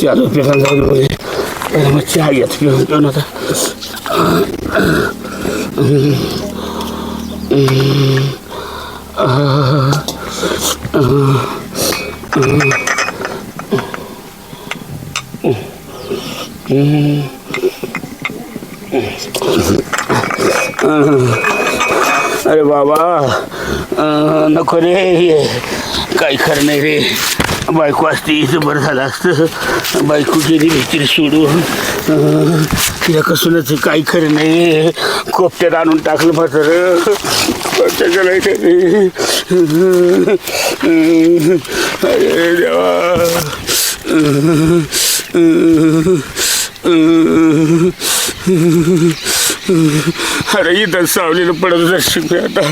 चालू पिऊन जाऊ दे मग चहा घेत पिऊन पिऊन आता अरे बाबा नको रे हे काही खरं नाही रे. बायको असते इथं बरं झालं असतं बायको गेली भीतीला सोडून या तिला कसूनच काही खरं नाही कोपट्यात आणून टाकलं म्हातारं कोपत्या करायचं अरे देवा अरे इथं सावलीला पडत दर्शन मी आता.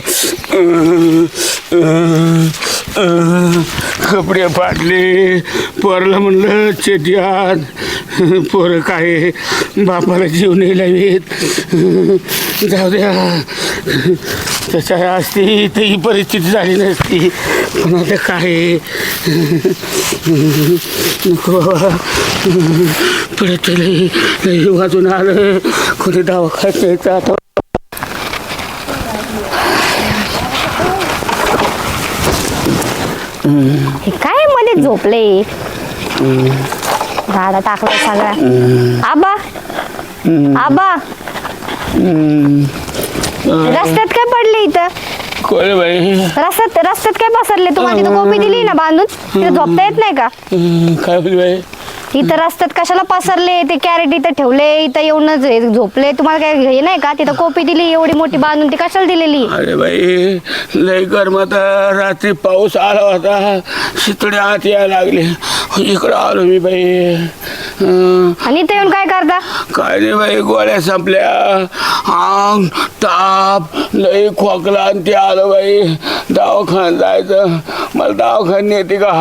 कपडे फाटले पोरला म्हणलं चेटियात पोरं काय बापाला जीव नाही लावीत. जाऊ द्या. त्याच्या असती तर ही परिस्थिती झाली नसती. पण आता काय? नको बाबा. परत वाजून आलं. कोणी दवाखान्यात यायचं आता? हे काय मध्ये झोपले? झाडा टाकलं सगळा. आबा आबा. रस्त्यात काय पडले इथं? कोण बाई? रस्त्यात रस्त्यात काय पसरले? तुम्हाला तिथं कोपी दिली ना बांधून? तिथं झोपता येत नाही का? काय बोल बाई? इथं रस्त्यात कशाला पसरले? ते कॅरेट इथं ठेवले इथं येऊनच हे झोपले. तुम्हाला काय हे नाही का? तिथं कोपी दिली एवढी मोठी बांधून ती कशाला दिलेली? अरे बाई लय गरमात रात्री पाऊस आला होता. शितडे आत यायला लागले. इकडं आलो मी बाई. आणि इथं येऊन काय करता? काय नाही बाई गोळ्या संपल्या. आंग ताप लय खोकला आणि ते आलं बाई. दवाखान्यात जायचं. मला दवाखान्यात नेते का?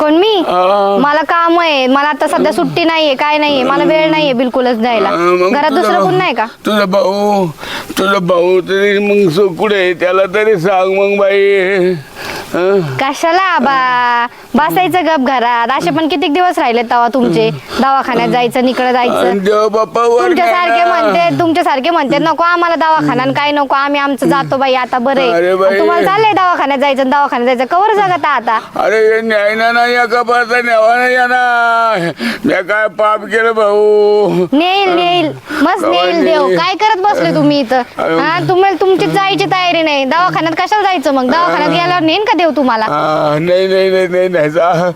कोण मी? हा. मला काम आहे. मला आता सध्या सुट्टी नाहीये काय नाहीये. मला वेळ नाहीये बिलकुलच जायला अं, मग घरात तुझा- दुसरं कोण नाही का? तुझा भाऊ तुझा भाऊ तरी मग सो कुठे आहे? त्याला तरी सांग मग बाई? कशाला आबा? बसायचं गप घरात. असे पण किती दिवस राहिले तवा तुमचे? दवाखान्यात जायचं निकडे जायचं. आणि देव बाप्पा वर तुमच्या सारखे. म्हणते तुमच्या सारखे म्हणते नको आम्हाला दवाखाना आणि काय नको? आम्ही आमचं जातो बाई आता बरे. अरे बाई. तुम्हाला चाललंय दवाखान्यात जायचं आणि दवाखान्यात जायचं. कवर जगता आता? अरे न्यायना नाही या कपाचा न्यावा नाही या ना मी काय पाप केलं भाऊ? नेईल नेईल. मस्त नेईल. देव. काय करत बसले तुम्ही इथं. हा तुम्हाला तुमची जायची तयारी नाही. दवाखान्यात कशाला जायचं मग? दवाखान्यात गेल्यावर नेईन का देव तुम्हाला? नाही नाही नाही नाही. नाही जा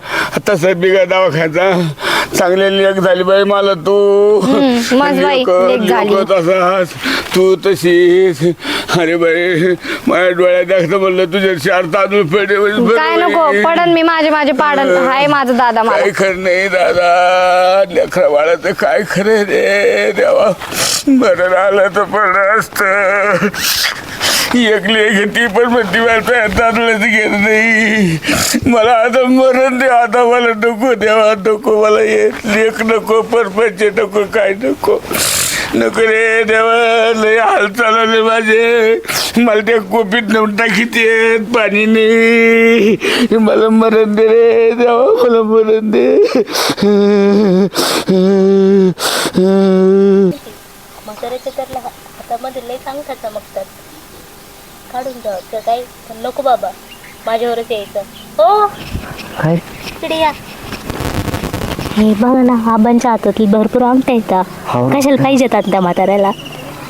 तसं बिगा दवाखान्याचा चांगली लेख झाली बाई मला तू. हम्म, मस्त बाई, लेकं- लेक झाली. लेकं तसाच. तू तशीच. अरे बाई माझ्या डोळ्यात दाखत म्हणलं तुझ्या चार तांदूळ पेटे काय नको पडन मी माझे माझे पाडन. हाय माझा दादा मला. काय खरं नाही दादा. लेकरा बाळाचं काय खरं रे देवा. बरं आलं तर बरं असतं. एकली एक ती पण म्हणती मला तांदूळाचं घेत नाही. मला आता मरण दे आता मला नको देवा नको मला येत लेख नको परपंच नको काय नको. नको रे देवा लय हाल चालवले माझे. मला त्या कोपीत नेऊन टाकीत येत पाणी नाही मला मरण दे रे देवा मला मरण दे. म्हाताऱ्याच्या तर हातामध्ये लई चांगलं चमकतात. काढून तर काही पण नको बाबा. माझ्यावरच यायचं. हो. काय? इकडे या. हे बघा ना आबांच्या हातातली भरपूर अंगठ्या येतात हो. कशाला पाहिजेत त्या म्हाताऱ्याला?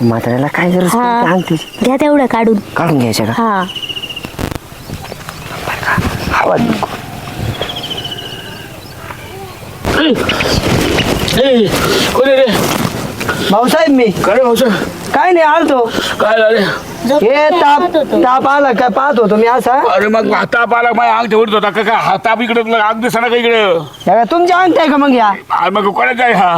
म्हाताऱ्याला काय गरज? हा. पडते घ्या तेवढं काढून. काढून घ्यायच्या का? हा. आवाज ए, कोण आहे रे? भाऊसाहेब मी. काय भाऊसाहेब? काय नाही आलतो. काय झाले? हे ताप ताप आला काय पाहत होतो मी असा. अरे मग हाता पाला माझ्या अंग ठेवत होता का काय? हाता इकडे अंग दिसना का इकडे? हे तुमची अंगठी आहे का मग या? अरे मग कोणाचा आहे हा?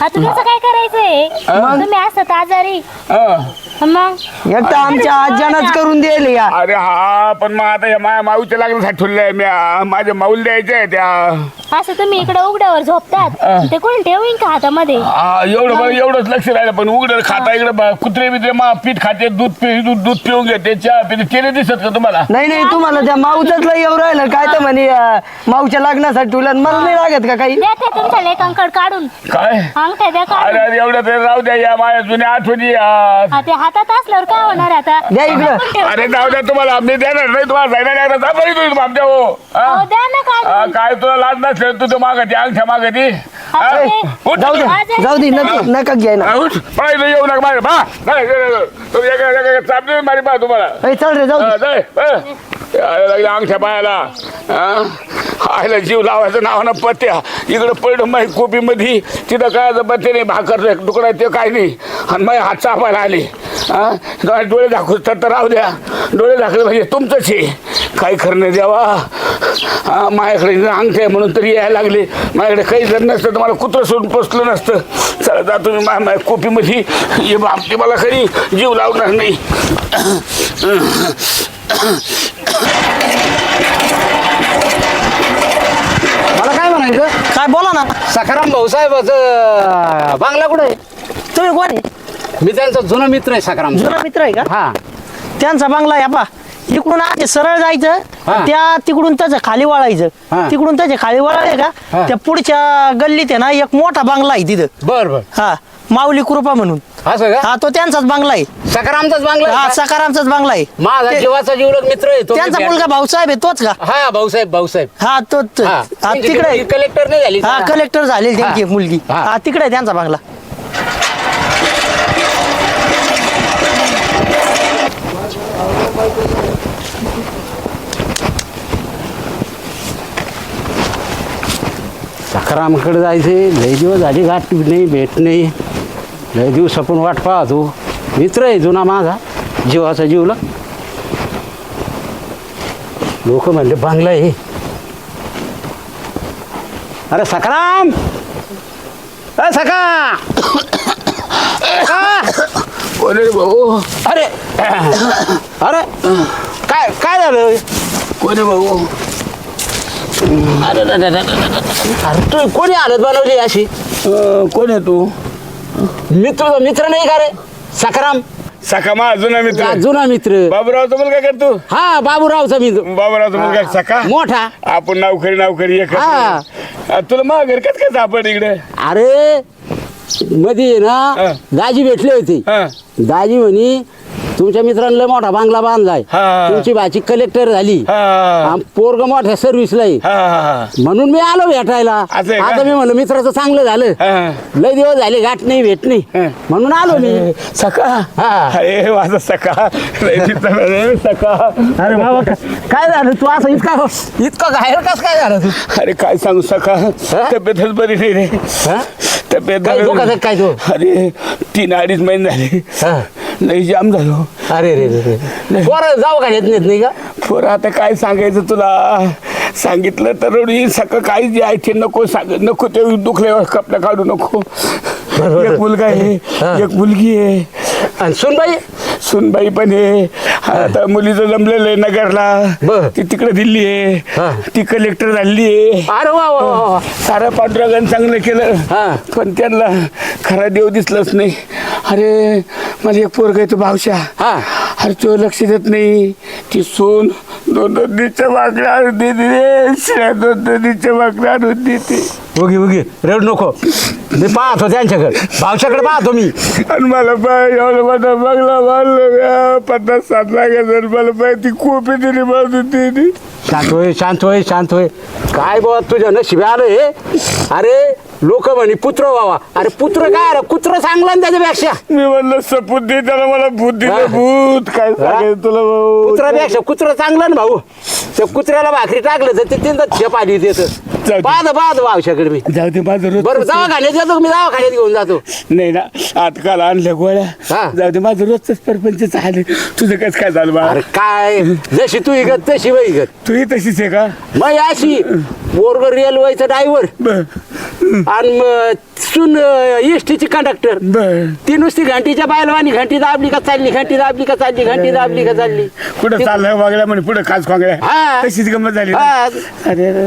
हा तुम्ही असं काय करायचंय? तुम्ही असत आजारी. हा. मग? एक तर आमच्या आज्यानंच करून दिले या. अरे हा पण मग आता या माझ्या माऊच्या लग्नासाठी ठेवलंय मी आ, माझ्या माऊला द्यायच्या आहे त्या असं तुम्ही इकडे उघड्यावर झोपतात? ते कोण ठेवीन का हातामध्ये? हा, एवढं बरं एवढंच लक्ष राहिलं पण उघड खाता इकडे ब- कुत्रे बित्रे मा पीठ खाते दूध पि दूध दूध पिऊन घेते चहा पिते नाही दिसत का तुम्हाला? नाही नाही तुम्हाला त्या माऊच लय येऊ राहिलं. काय तर म्हणे अं, माऊच्या लग्नासाठी ठेवलं आणि मला नाही लागत का काही? द्या ते तुमच्या लेखांकड काढून. काय? अंगठ्या द्या अरे काढून. अरे एवढं तरी राहू द्या या माझ्या जुन्या आठवणी. हा, ते हातात असल्यावर काय होणार आता द्या इकडं. अरे जाऊ द्या तुम्हाला मी देणार नाही तुम्हाला जायला नाही जा बरी तुम्ही आमच्या हो हा? द्या ना हा, काढून काय तुला लाज नसलं तू तर मागती अंगठ्या मागती हा? अरे, उठ, जाऊ दे जाऊ दे नका नका घ्याय ना हा, उठ. येऊ नका मागे बा नाही, नाही, नाही. तुम्ही एका एका चाप देऊन मारी पहा तुम्हाला ए, चल रे जाऊ हा, जाय, हा. यायला लागले अंगठ्या पायाला आयला जीव लावायचं नावानं पत्या. इकडं पडलं माही कोपीमध्ये तिथं काय पत्ते नाही भाकर तुकडा ते काय नाही. आणि माझ्या हात चापायला आले. हां डोळे- दाखवू तर राहू द्या. डोळे दाखले म्हणजे तुमचंच आहे. काही खरं नाही द्यावा माझ्याकडे अंगठे म्हणून तरी यायला लागले. माझ्याकडे काही जर नसतं तर मला कुत्रं सोडून पोचलं नसतं. चला जा तुम्ही माझ्या माझ्या कोपीमध्ये ये बापते मला खरी जीव लावणार नाही. मला काय म्हणायचं? काय बोला ना. सखाराम भाऊसाहेबाचं बांगला कुठे आहे? तुम्ही कोण आहे? मी त्यांचा जुना मित्र आहे सखाराम जुना मित्र आहे का? हा. त्यांचा बंगला या पा इकडून आधी सरळ जायचं. त्या तिकडून त्याच्याखाली वळायचं. तिकडून त्याच्याखाली वळाले का? हा. त्या पुढच्या गल्लीत आहे ना एक मोठा बंगला आहे तिथं. बर बर. हा. माऊली कृपा म्हणून. असं का? हा तो त्यांचाच बंगला आहे. सखारामचाच बांगला हा? सकारामचाच बंगला आहे. माझा ते- जीवाचा जीवलग मित्र आहे तो त्यांचा मुलगा भाऊसाहेब आहे तोच का? हा भाऊसाहेब भाऊसाहेब. हा तोच हा. हा तिकडे आहे. कलेक्टर नाही झाली. हा? कलेक्टर झाले त्यांची. एक मुलगी. हा. हा तिकडे आहे त्यांचा बंगला. सखारामकडे जायचे लय दिवस झाली गाठ नाही भेट नाही. लय दिवस आपण वाट पाहतो मित्र आहे जुना माझा जीवाचा जीवला लोक म्हणले बांगला आहे अरे सखाराम अ सखा सखा! कोणी भाऊ अरे अरे काय काय झालं कोणी भाऊ अरे अरे, अरे, अरे, अरे. अरे कोणी हालत बनवली अशी कोण आहे तू मित्र मित्र नाही का रे? सखाराम. सखा मा जुना मित्र. जुना मित्र. बाबूरावचा मुलगा कर तू? हा बाबूरावचा मित्र. बाबूरावचा मुलगा सखा? मोठा. आपण नावकरी नावकरी एक हा. तुला मा घर कस काय सापड इकडे? अरे मध्ये. ना दाजी भेटली होती. दाजी म्हणी तुमच्या मित्रांना लय मोठा बांगला बांधलाय. हा. तुमची भाची कलेक्टर झाली. हा. आम- पोरग मोठ्या सर्व्हिसला आहे. हा हा म्हणून मी आलो भेटायला. असं आहे का? आता मी म्हणलं मित्राचं चांगलं झालं. हा. लय दिवस झाले गाठ नाही भेट नाही. हा. म्हणून आलो मी. हा. अरे माझा रे, सखा अरे बाबा काय झालं? तू असं इतका इतका घायर कस काय झालं तू? अरे काय सांगू सखा तब्येतच बरी नाही रे. हा? तब्येत काय धोका काय तो? अरे तीन अडीच महिने झाले. हा. लई जाम झालो. अरे रे रे रे पोरं जाऊ का येत नाहीत नाही का? पोरं आता काय सांगायचं तुला? सांगितलं तर रडी सकाळ काही जे आहे ते नको सांग नको ते दुखल्यावर कपडा काढू नको. एक मुलगा आहे. एक मुलगी आहे. आणि सुनबाई? सुनबाई पण आहे. आता मुलीचं जमलेलं आहे नगरला. बर. ती तिकडे दिल्ली हा. आहे ती कलेक्टर झाली आहे. अरे वा वा वा वा. सारा पांडुरंगानं चांगलं केलं. हा. पण त्यांना खरा देव दिसलंच नाही. अरे माझं एक पोरग आहे तो भावशा हा. अरे तो लक्ष देत नाही. ती सून दोन दोन दिवसच्या वाकड्या आणून देते रे. शिळ्या दोन दोन दिवसच्या वाकड्या आणून देते उगी उगी. रड नको. मी पाहतो त्यांच्याकडे. भावच्याकडे पाहतो मी. आणि मला पाय एवढं मोठा बंगला बांधलं पन्नास सात लाखाचं मला पाय ती कोपी दिली बांधून दिली. शांत होय शांत होय शांत होय. काय बाबा तुझ्या नशिबी आलं हे? अरे लोक म्हणे पुत्र व्हावा. अरे पुत्र काय अरे कुत्र चांगला ना त्याच्यापेक्षा. मी म्हणलं सपूत दे त्याला मला भूत दिलं हा. भूत काय तुला भाऊ? कुत्र्यापेक्षा कुत्र चांगलं ना भाऊ. त्या कुत्र्याला भाकरी टाकलं तर ते तीनदा झेप आली देत दे. पाहतो भावशाकडे मी. जाऊ दे माझं रोज बरं दवाखान्यात येतो मी दवाखान्यात घेऊन जातो. नाही ना आजकाल आणल्या गोळ्या. हा. जाऊ दे माझं रोजच परपंच चालले तुझं कसं काय झालं बा? अरे काय? जशी तू इगत तशी वय इगत. तूही तशीच आहे का? मग अशी पोरग रेल्वेचं ड्रायव्हर बर. आणि मग सुन एसटीची कंडक्टर बर. ती नुसती घंटीच्या बायलवानी घंटी दाबली का चालली घंटी दाबली का चालली घंटी दाबली का चालली. कुठं ती- चाललं वागल्या म्हणे पुढे हा. खोंगड्या तशीच गंमत झाली. हा. अरे रे.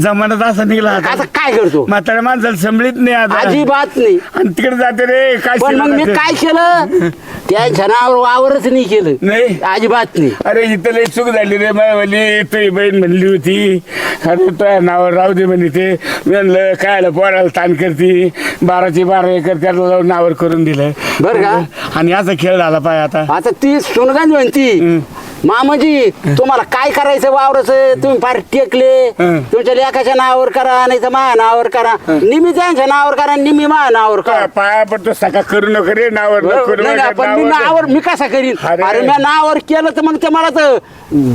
जमान्यात असा निघला आता. आता काय करतो? म्हाताऱ्या माणसाला संभळीत नाही आता. अजिबात नाही. आणि तिकडे जाते रे काय पण मग मी काय केलं? त्या जनावर वावरच नाही केलं. नाही? अजिबात नाही. अरे इथं लई चूक झाली रे मायवाली. तुझी बहीण म्हणली होती. अरे तुझ्या नावावर राहू दे म्हणे ते. मी म्हणलं काय पोराला ताण करती? बाराची बारा एकर त्याला नावावर करून दिलं बरं का? आणि असा खेळ झाला पाय आता. आता ती सुनगंज म्हणती. मामाजी तुम्हाला काय करायचं वावरच? तुम्ही फार टेकले. हं. तुमच्या लेखाच्या नावावर करा नाही तर माझ्या नावावर करा. निम्मी त्यांच्या नावावर करा निम्मी माझ्या नावावर करा. पाया पडतो सका करू नको रे नावावर नको करू नाही, पण मी नावावर- नावावर मी कसा करीन? अरे. अरे मी नावावर केलं तर मग ते मला तर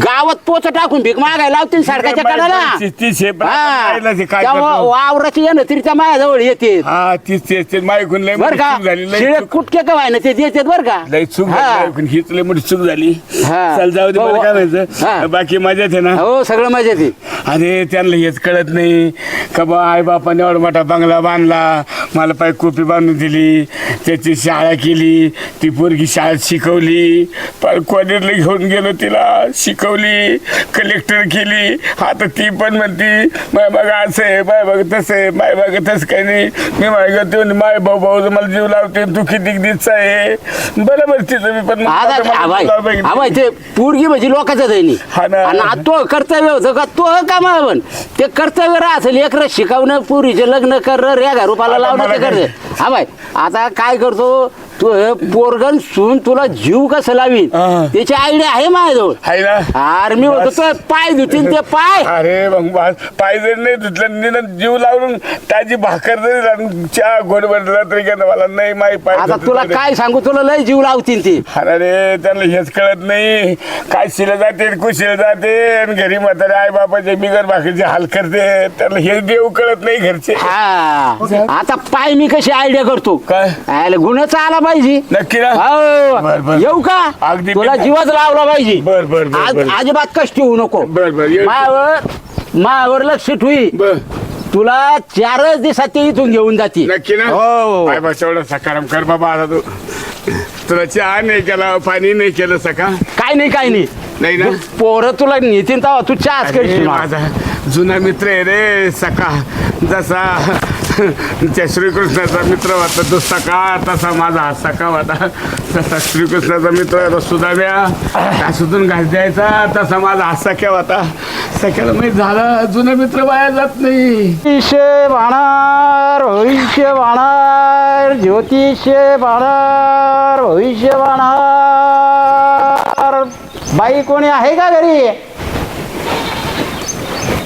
गावात पोच टाकून भीक मागायला लावतील सारख्याच्या कडाला. ती- ती शेप- हा. पाहिलं ते काय त्यामुळं करतो. वावराची येणं तरी त्या माझ्याजवळ येते हा तीच तेच ते मायकून लय बर मोठी का? चूक झाली. लय शिळे चूक- कुटके का व्हायना? ते देतात बर का? लय चूक हा. झाली मायकून. हीच लय मोठी चूक झाली. हा. चल जाऊ दे हो, मला काय हा. म्हणायचं बाकी मजाच आहे ना? हो सगळं मजा येते अरे त्यांना हेच कळत नाही. का बा आई बापाने एवढा मोठा बंगला बांधला. मला पाय कोपी बांधून दिली. त्याची शाळा केली. ती पोरगी शाळेत शिकवली. पण कॉलेजला घेऊन गेलो तिला. शिकवली. कलेक्टर केली. आता ती पण म्हणती माय बघा असं आहे माय बघ तसं आहे माय बघा तसं काही नाही. मी माझ्या ते माय भाऊ भाऊ मला जीव लावते तू किती दिवस आहे बरोबर तिचं मी पण आता आता मला तुला बघितलं. ते पोरगी म्हणजे लोकांचं दैनी हा ना. आणि तो कर्तव्य होतं का? तो का पण ते कर्तव्य राहतं लेकरं शिकवणं पुरीचे लग्न करणं रेगा रुपाला लावणं मला ते करते. काय- हा बाई आता काय करतो? तू हे पोरगण सून तुला जीव कसं लावीन? हा. त्याची आयडिया आहे माझ्याजवळ. आहे ना? आर्मी होतो तो पाय धुतीन ते पाय. अरे मग बा- पाय जरी नाही धुतलं जीव लावून त्याची भाकर जरी लावून चहा गोड बनला तरी काय मला नाही माही पाय आता धुतलं तुला तरी. काय सांगू? तुला लय जीव लावतीन ते. अरे त्यांना हेच कळत नाही. काय शिले जाते कुशिले जाते आणि घरी म्हातारे आई बापाचे बिगर भाकरीचे हाल करते. त्यांना हे देव कळत नाही घरचे. हा. आता पाय मी कशी आयडिया करतो? काय? आयला गुन्हाचा आला पाहिजे. नक्की ना? हो. बर, बर. येऊ का? अगदी तुला. जीवाच लावला पाहिजे. बर, बर, बर, आज- बर. अजिबात कष्ट होऊ नको. बर, बर. मायावर मायावर लक्ष ठुई बर. तुला चारच दिवसात ते इथून घेऊन जाते. नक्की ना? हो. काय बस एवढं सकाराम कर बाबा आता तू. तुला चहा नाही केला पाणी नाही केलं सका? काय नाही काय नाही. नाही ना? पोरं तुला तेव्हा तू चहाच अरे, करशील. माझा जुना मित्र आहे रे सका. जसा त्या श्रीकृष्णाचा मित्र होता तो सका तसा माझा हा सका होता तसा श्रीकृष्णाचा मित्र होता सुदाम्या. घासूतून घास द्यायचा तसा माझा हा सख्या होता सख्याला माहीत झालं जुना मित्र वाया जात नाही. वाणार बाणार भविष्य वाणार ज्योतिषे वाणार भविष्य वाणार. बाई कोणी आहे का घरी?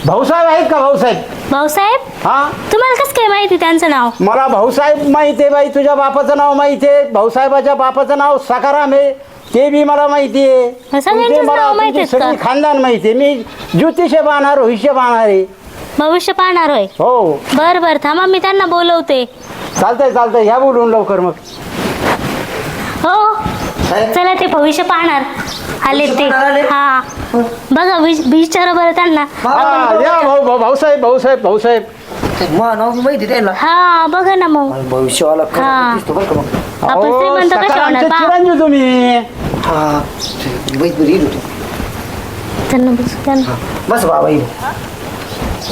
भाऊसाहेब आहेत का भाऊसाहेब? भाऊसाहेब? हा? तुम्हाला कसं काय माहिती त्यांचं नाव? मला भाऊसाहेब माहिती आहे बाई तुझ्या बापाचं नाव माहिती आहे. भाऊसाहेबाच्या बापाचं नाव सकाराम आहे. ते बी मला माहिती आहे. सगळ्यांचीच तुमचे मला नावं माहिती तुमची आहेत का? सगळी खानदान माहिती आहे. मी ज्योतिषे बाणार भविष्य बाणार आहे. भविष्य पाहणार होय? हो. बर बर. थांबा मी त्यांना बोलवते. चालतंय चालतंय. ह्या बोलून लवकर मग. हो. चला ते भविष्य पाहणार. आले ते. हा. बघा विच- विचारा बरं त्यांना. हा, या भाऊ भाऊ भाऊसाहेब भाऊसाहेब भाऊसाहेब. माहिती हा बघा ना मग. भविष्यवाला खरं हा. दिसतो बरं का मग. आपण अहो, श्रीमंत कसे होणार? बा? चिरंजीव तुम्ही. हा बैठ बरी येईल होती. त्यांना बस- त्यांना- बस बाबा येईल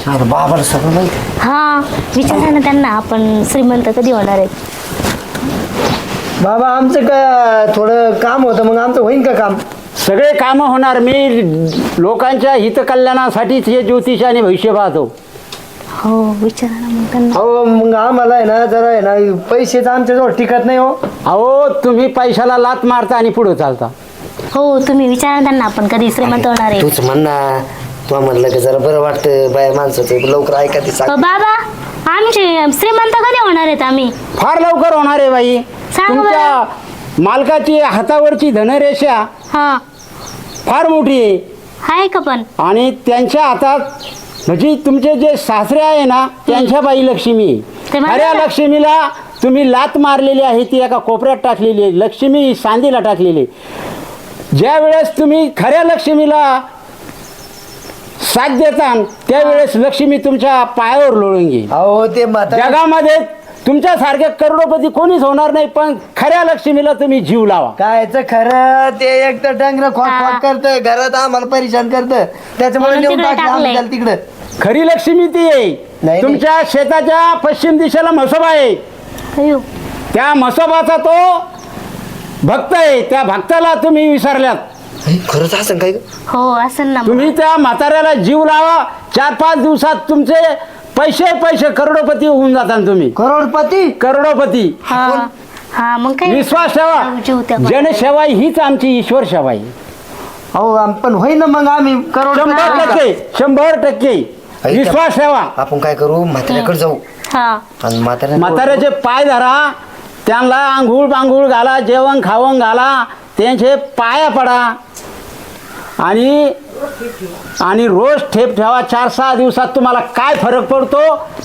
आता बाबाला सगळं माहिती हा विचारा ना त्यांना. आपण श्रीमंत कधी होणार आहे बाबा आमचं काय थोडं काम होतं मग आमचं होईन का काम? सगळे कामं होणार. मी लोकांच्या हितकल्याणासाठीच हे ज्योतिष आणि भविष्य पाहतो. हो विचारा ना मग त्यांना. हो मग आम्हाला आहे ना जरा आहे ना पैसेच आमच्याजवळ टिकत नाही हो. अहो तुम्ही पैशाला लात मारता आणि पुढे चालता. हो तुम्ही विचारा त्यांना आपण कधी श्रीमंत होणार आहे. तूच म्हण ना तू म्हणलं की जरा बरं वाटतं बाया माणसाचं लवकर ऐका ते अ, सांग बाबा आमचे श्रीमंत कधी होणार आहेत आम्ही? फार लवकर होणार आहे बाई. सांग. तुमच्या मालकाची हातावरची धनरेषा हा. फार मोठी आहे. आहे का पण? आणि त्यांच्या हातात म्हणजे तुमचे जे सासरे आहे ना त्यांच्या बाई लक्ष्मी. ते माहिती खऱ्या आहे. लक्ष्मीला तुम्ही लात मारलेली आहे ती एका कोपऱ्यात टाकलेली आहे. लक्ष्मी ही सांदीला टाकलेली आहे. ज्या वेळेस तुम्ही खऱ्या लक्ष्मीला साथ देता त्यावेळेस लक्ष्मी तुमच्या पायावर लोळून घेईल अहो ते म्हातारे जगामध्ये तुमच्यासारखे करोडोपती कोणीच होणार नाही पण खऱ्या लक्ष्मीला तुम्ही जीव लावा. कायचं खरं? ते एक तर डंगर खोक खोक करत घरात आम्हाला परेशान करत त्याच्यामुळे म्हणून नेऊन तिकडे टाकलं आम्ही टाकलंय. त्याला तिकडं. खरी लक्ष्मी ती आहे. नाही. तुमच्या शेताच्या पश्चिम दिशेला म्हसोबा आहे. अयो. त्या म्हसोबाचा तो भक्त आहे. त्या भक्ताला तुम्ही विसरल्यात. हे, खरंच असं काय हो असेल ना मग. तुम्ही त्या म्हाताऱ्याला जीव लावा. चार पाच दिवसात तुमचे पैसे पैसे करोडोपती होऊन जाता तुम्ही. करोडपती? करोडोपती. हा. हा मग काय? विश्वास ठेवा. जनसेवा हीच आमची ईश्वर सेवा आहे. हो आम- पण होईन ना मग आम्ही शंभर करोड टक्के शंभर टक्के. विश्वास ठेवा. आपण काय करू? म्हाताऱ्याकडे जाऊ. हा. आणि म्हाताऱ्या म्हाताऱ्याचे पाय धरा. त्यांना आंघोळ बांघोळ घाला जेवण खावण घाला. त्यांचे पाया पडा. आणि आणि रोज ठेप ठेवा चार सहा दिवसात तुम्हाला काय फरक पडतो?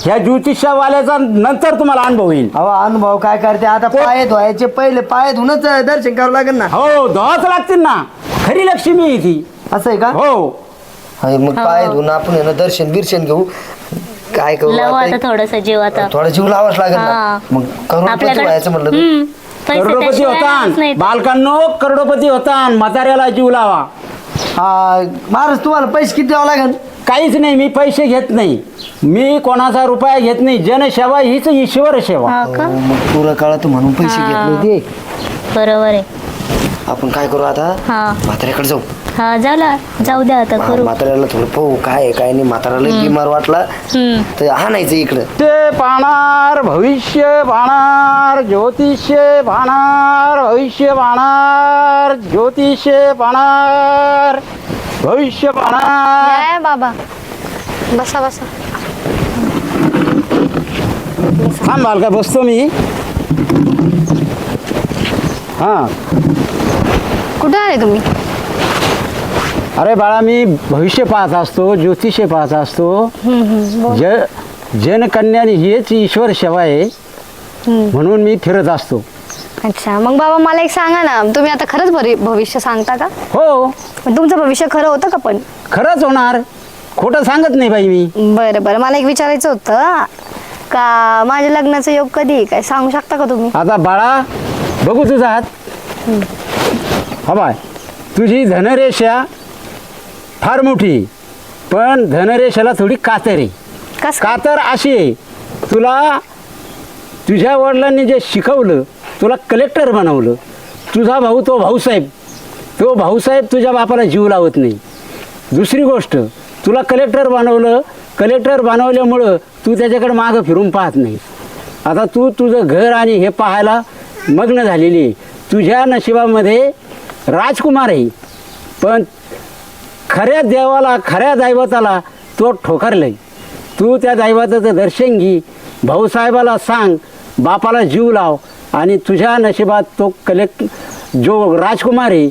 ह्या ज्योतिषवाल्याचा नंतर तुम्हाला अनुभव येईल अहो अनुभव काय करते? आता पाय धुवायचे पहिले पाय धुनच दर्शन करावं लागेल ना? हो धुवाच लागतील ना. खरी लक्ष्मी आहे ती. असं आहे का? हो. मग पाय धुवून आपण आहे ना दर्शन बिर्शन घेऊ. काय करू लावा आता? आता थोडस जीव आता. थोडा जीव लावाच लागेल ना? हा. मग करोडपती आपल्याकडे- व्हायचं म्हणलं तर. हम्म. पैसे करोडोपती त्याशिवाय नाहीत. बालकांनो करोडोपती होता म्हाताऱ्याला जीव लावा. हा महाराज तुम्हाला पैसे किती द्यावं लागेल? काहीच नाही मी पैसे घेत नाही. मी कोणाचा रुपया घेत नाही. जनसेवा हीच ईश्वर सेवा. हा का? मग पुरं काळात म्हणून पैसे. घेतले होते. बरोबर आहे. आपण काय करू आता? हा. म्हाताऱ्याकडे जाऊ. हा झाला. जाऊ द्या आता करू. म्हाताऱ्याला थोडं पाहू काय आहे, काय नाही. म्हाताऱ्याला बिमार वाटला. हम्म. तर आणायचं इकडं. ते पाहणार भविष्य पाहणार ज्योतिष्य पाहणार भविष्य पाहणार ज्योतिष्य पाहणार भविष्य पाहणार. काय बाबा. बसा बसा. थांबाल का बसतो मी. हां. कुठे आले तुम्ही? अरे बाळा मी भविष्य पाहत असतो ज्योतिष्य पाहत असतो. ज जनकन्या हेच ईश्वर सेवा आहे. म्हणून मी फिरत असतो. अच्छा मग बाबा मला एक सांगा ना तुम्ही आता खरंच भरी भविष्य सांगता का? हो. पण तुमचं भविष्य खरं होतं का पण? खरंच होणार. खोटं सांगत नाही बाई मी. बरं बरं. मला एक विचारायचं होतं. का माझ्या लग्नाचं योग कधी आहे? काय सांगू शकता का तुम्ही? आता बाळा बघू तुझा हात. हा बाय. तुझी धनरेषा फार मोठी. पण धनरेषेला थोडी कातर. आहे कस कातर अशी आहे. तुला तुझ्या वडिलांनी जे शिकवलं तुला कलेक्टर बनवलं तुझा भाऊ तो भाऊसाहेब. तो भाऊसाहेब तुझ्या बापाला जीव लावत नाही. दुसरी गोष्ट तुला कलेक्टर बनवलं कलेक्टर बनवल्यामुळं तू त्याच्याकडे मागं फिरून पाहत नाही. आता तू तुझं घर आणि हे पाहायला मग्न झालेली आहे. तुझ्या नशिबामध्ये राजकुमार आहे. पण खऱ्या देवाला खऱ्या दैवताला तो ठोकरलंय. तू त्या दैवताचं दर्शन घे. भाऊसाहेबाला सांग बापाला जीव लाव आणि तुझ्या नशिबात तो कलेक्ट जो राजकुमार आहे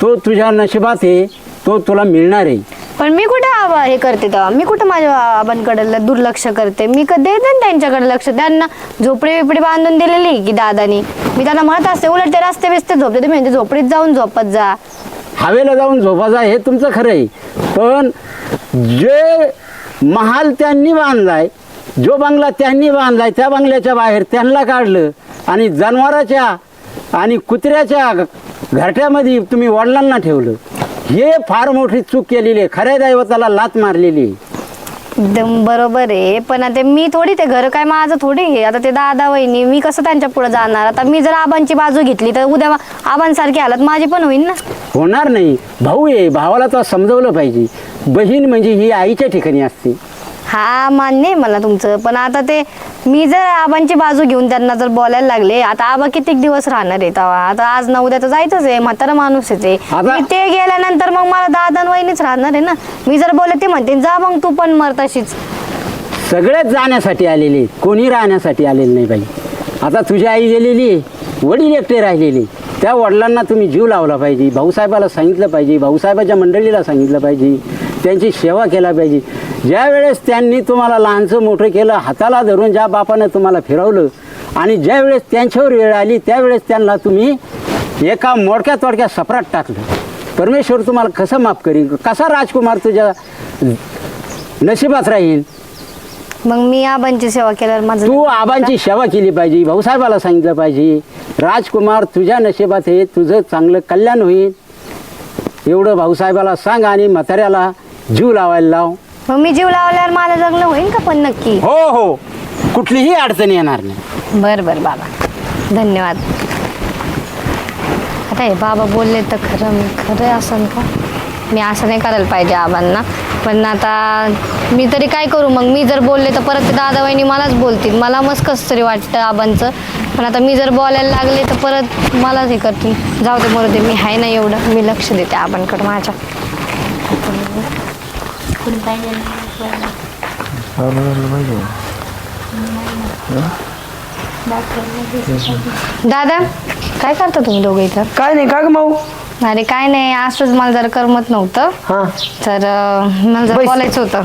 तो तुझ्या नशिबात आहे तो तुला मिळणार आहे. पण मी कुठे आबा हे करते तेव्हा? मी कुठं माझ्या आबांकडे ल- दुर्लक्ष करते? मी कधी देते ना त्यांच्याकडे लक्ष. त्यांना झोपडी बिपडी बांधून दिलेली की दादानी. मी त्यांना म्हणत असते उलट ते रस्ते बिस्ते झोपते. तुम्ही म्हणजे झोपडीत जाऊन झोपत जा. हवेला जाऊन झोपायचा हे तुमचं खरं आहे पण जे महाल त्यांनी बांधलाय जो बंगला त्यांनी बांधलाय त्या बंगल्याच्या बाहेर त्यांना काढलं आणि जनावराच्या आणि कुत्र्याच्या घरट्यामध्ये तुम्ही वडिलांना ठेवलं. हे फार मोठी चूक केलेली आहे. खऱ्या दैवताला लात मारलेली आहे. एकदम बरोबर आहे. पण आता मी थोडी ते घर काय माझं थोडी आहे. आता ते दादा वहिनी मी कसं त्यांच्या पुढे जाणार? आता मी जर आबांची बाजू घेतली तर उद्या आबांसारखी हालत माझी पण होईल ना. होणार नाही. भाऊ आहे भावाला तुला समजवलं पाहिजे. बहीण म्हणजे ही आईच्या ठिकाणी असते. हा मान्य आहे मला तुमचं. पण आता ते मी जर आबांची बाजू घेऊन त्यांना जर बोलायला लागले आता आबा कितीक दिवस राहणार आहे तेव्हा आता आज ना उद्या तर जायचंच आहे म्हातारा माणूस आहे ते. आता- मी ते गेल्यानंतर मग मला दादा वहिनीच राहणार आहे ना? मी जर बोलले ते म्हणते जा मग तू पण मर तशीच. सगळेच जाण्यासाठी आलेले कोणी राहण्यासाठी आलेले नाही बाई. आता तुझी आई गेलेली आहे, वडील एकटे राहिलेले त्या वडिलांना तुम्ही जीव लावला पाहिजे. भाऊसाहेबाला सांगितलं पाहिजे भाऊसाहेबाच्या मंडळीला सांगितलं पाहिजे. त्यांची सेवा केला पाहिजे. ज्या वेळेस त्यांनी तुम्हाला लहानचं मोठं केलं हाताला धरून ज्या बापानं तुम्हाला फिरवलं आणि ज्या वेळेस त्यांच्यावर वेळ आली त्यावेळेस त्यांना तुम्ही एका मोडक्या तोडक्या सपरात टाकलं. परमेश्वर तुम्हाला कसं माफ करीन? कसा राजकुमार तुझ्या नशिबात राहील? मग मी आबांची सेवा केल्यावर माझं तू आबांची सेवा केली पाहिजे. भाऊसाहेबाला सांगितलं पाहिजे राजकुमार तुझ्या नशिबात हे तुझं चांगलं कल्याण होईल. एवढं भाऊसाहेबाला सांग आणि म्हाताऱ्याला जीव लावायला लाव. मग मी जीव लावल्यावर मला जगणं होईल का पण नक्की? हो हो. कुठलीही अडचण येणार नाही. बर बर बाबा. धन्यवाद. आता हे बाबा बोलले तर खरं मी खरं असं का? मी असं नाही करायला पाहिजे आबांना. पण आता मी तरी काय करू? मग मी जर बोलले तर परत ते दादा वहिनी मलाच बोलतील. मला मस्त कसं तरी वाटतं आबांचं. पण आता मी जर बोलायला लागले तर परत मलाच हे करतील. जाऊ दे मरू दे. मी आहे ना एवढं. मी लक्ष देते आबांकडे माझ्या. कोणी पाहिजे नाही. दादा काय करता तुम्ही दोघं इथं? काय नाही का ग माऊ? अरे काय नाही असंच मला जरा करमत नव्हतं. हा. तर अं, मला जरा बैस. बोलायचं होतं.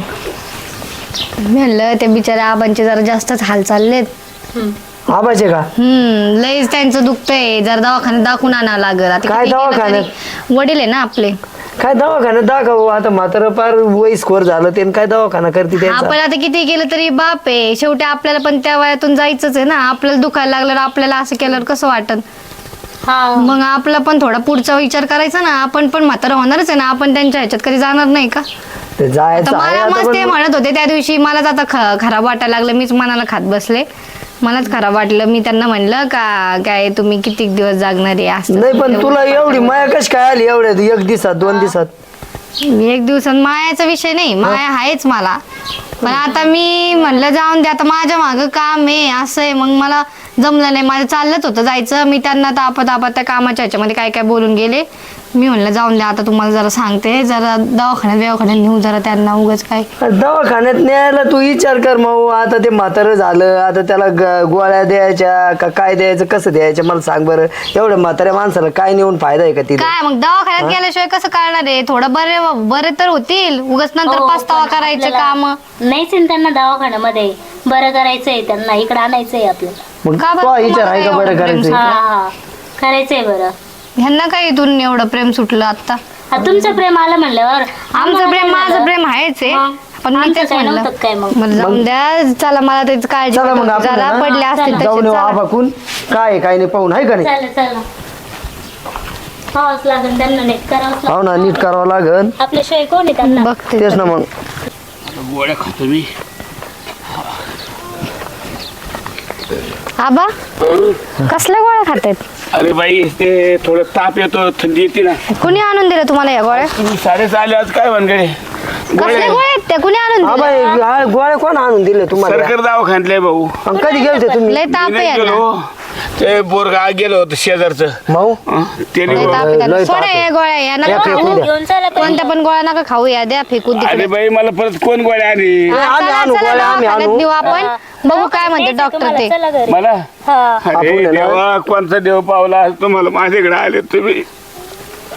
मी म्हणलं ते बिचाऱ्या आबांचे जरा जास्तच हाल चाललेत. आबाचे का? हम्म लयच त्यांचं दुखतंय. जरा दवाखान्यात दाखवून आणावं लागल. आता काय किती दवाखान्यात? तरी वडील आहे ना आपले. काय दवाखाना दाखव आता म्हातारं पार वयस्कोर झालं ते काय दवाखाना करते त्यांचा. आपण आता किती केलं तरी बाप आहे. शेवटी आपल्याला पण त्या वयातून जायचंच आहे ना. आपल्याला दुखायला लागल्यावर आपल्याला असं केल्यावर कसं वाटत हा. मग आपला पण थोडा पुढचा विचार करायचा ना. आपण पण म्हातारा होणारच आहे ना. आपण त्यांच्या ह्याच्यात कधी जाणार नाही का? ते तर जायचं आहे मला आता मस्त ते पण- म्हणत होते. त्या दिवशी मलाच आता ख- खराब वाटायला लागलं. मीच मनाला खात बसले. मलाच खराब वाटलं. मी त्यांना म्हणलं का काय तुम्ही किती दिवस जागणार आहे असं नाही पण तुला एवढी माया कशी काय आली एवढ्या एक दिवसात दोन दिवसात? मी एक दिवसात मायाचा विषय नाही माया आहेच मला. पण आता मी म्हणलं जाऊन दे आता माझ्या मागं काम आहे असं आहे. मग मला जमलं नाही. माझं चाललंच होतं जायचं. मी त्यांना तापत तापत त्या कामाच्या ह्याच्यामध्ये काय काय बोलून गेले. मी म्हणलं जाऊन द्या आता तुम्हाला जरा सांगते. जरा दवाखान्यात दवाखान्यात नेऊ जरा त्यांना उगाच काय. दवाखान्यात न्यायला तू विचार कर मग आता ते म्हातारं झालं आता त्याला ग- गोळ्या द्यायच्या का काय द्यायचं कसं द्यायचं मला सांग बरं. एवढ्या म्हाताऱ्या माणसाला काय नेऊन फायदा आहे का तिथे काय मग दवाखान्यात गेल्याशिवाय कसं करणार आहे? थोडं बरे बरे तर होतील. उगाच नंतर हो, पण करायचे आपल्याला काम. नाहीच आहे ना त्यांना दवाखान्यामध्ये. बरं करायचंय त्यांना इकडे आणायचंय आपल्याला. मग का बरं? तो विचार तुम्हाला आहे का काय बरं एवढं प्रेम? करायचं हा हा. करायचंय बरं. ह्यांना काय इथून एवढं प्रेम सुटलं आता हा, तुमचं प्रेम आलं म्हणल्यावर आमचं आम्हाला प्रेम माझं? प्रेम आहेच आहे? पण मी आमचं तेच काय म्हणलं. नव्हतं काय मग? जाऊन द्या चला मला त्याची काळजी चला मग वाटत आपण जरा ना. पडले असतील तसे जाऊन येऊ चला. आबाकून काय आहे, काय नाही पाहून आहे का नाही? चला चला. पाहावंच लागेल त्यांना नीट करावंच पाहू ना नीट करावं लागन लागेल आपल्याशिवाय कोण आहे त्यांना बघते. तेच ना मग. गोळ्या खातो मी. आबा कसल्या गोळ्या खातायत? अरे बाई ते थोडं ताप येतो थंडी येते ना. कुणी आणून दिलं तुम्हाला या गोळ्या? तुम्ही साडेच आले आज काय म्हणकडे कसल्या गोळ्या आहेत त्या? कुणी आणून दिल्या हा गोळ्या कोण आणून दिले तुम्हाला? सरकार दवाखान्यातले भाऊ. आणि कधी गेलते तुम्ही? लय ताप मी आहे नाही यांना. गेलो. ते बोरगा गेलो होतं शेजारचं. हं, त्याने लय ताप आहे त्यांना. लय सोडा ताप आहे. या गोळ्या या नका या खाऊ फेकून द्या. घेऊन चला पण कोणत्या पण गोळ्या नका खाऊ या द्या फेकून अरे तिकडे. बाई मला परत कोण गोळ्या आली आम्ही चला, आणू चला, गोळ्या, आम्ही दवाखान्यात आणू. नेऊ आपण. बघू काय म्हणते डॉक्टर तुम्हाला, ते. चला घरी. मला? हा. अरे. देवा कोणता देव पावला आज तुम्हाला माझ्याकडे आले तुम्ही.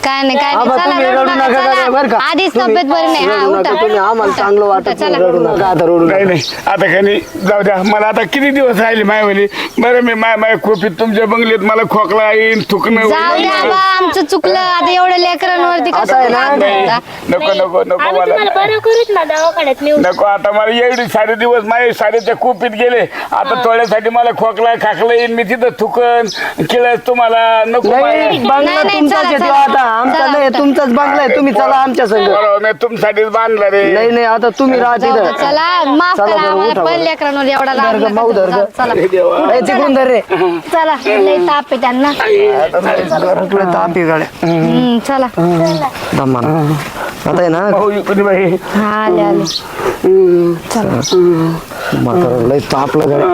काय नाही काय नाही. आबा, चला तुम्ही रडू रडू नका, नका चला. बरं का? आधीच तुम्ही तब्येत बरी नाही. हा रडू उठा. नका, तुम्ही आम्हाला उठा, चांगलं उठा, वाटत चला. नाही, रडू नका आता रडू नाही नका. नाही. आता काही नाही? जाऊ द्या. मला आता किती दिवस राहिले मायवली बरं मी माय माय खोपीत तुमच्या बंगलीत मला खोकला येईल थुकणं जाऊ होईल. द्या बा आमचं चुकलं. आता एवढ्या लेकरांवरती कसं आता आहे ना, तुम्ही नाही, आणता? नको नको नको आम्ही मला. तुम्हाला बरं करूच ना दवाखान्यात नेऊ नको आता मला एवढी साडे दिवस माझे साडेच्या कुपीत गेले. आता थोड्यासाठी मला खोकला खाकला येईल मी तिथं थुकन किळस तुम्हाला नको नाही मला. बंगला नाही, तुमचाच चला, येतो चला. आता. आमचा चला, नाही. तुमचाच बंगला आहे तुम्ही चला आमच्या संग. बरोबर मी तुमसाठीच बांधलं रे. नाही नाही आता तुम्ही राहा जाऊ द्या, तिथं चला माफ चला करा बरं, आम्हाला उठा पण बरं. लेकरांवर एवढा धर लाग ग, माऊ धर ग. चला. हे देवा. ए, तिकडून धर रे. चला लय ताप आहे त्यांना. घरातलं ताप आहे गाड्या. हम्म, चला. आता आहे ना? भाऊ इकडे बाई. हा आले आले. चला. म्हातारं लय तापलं गाड्या.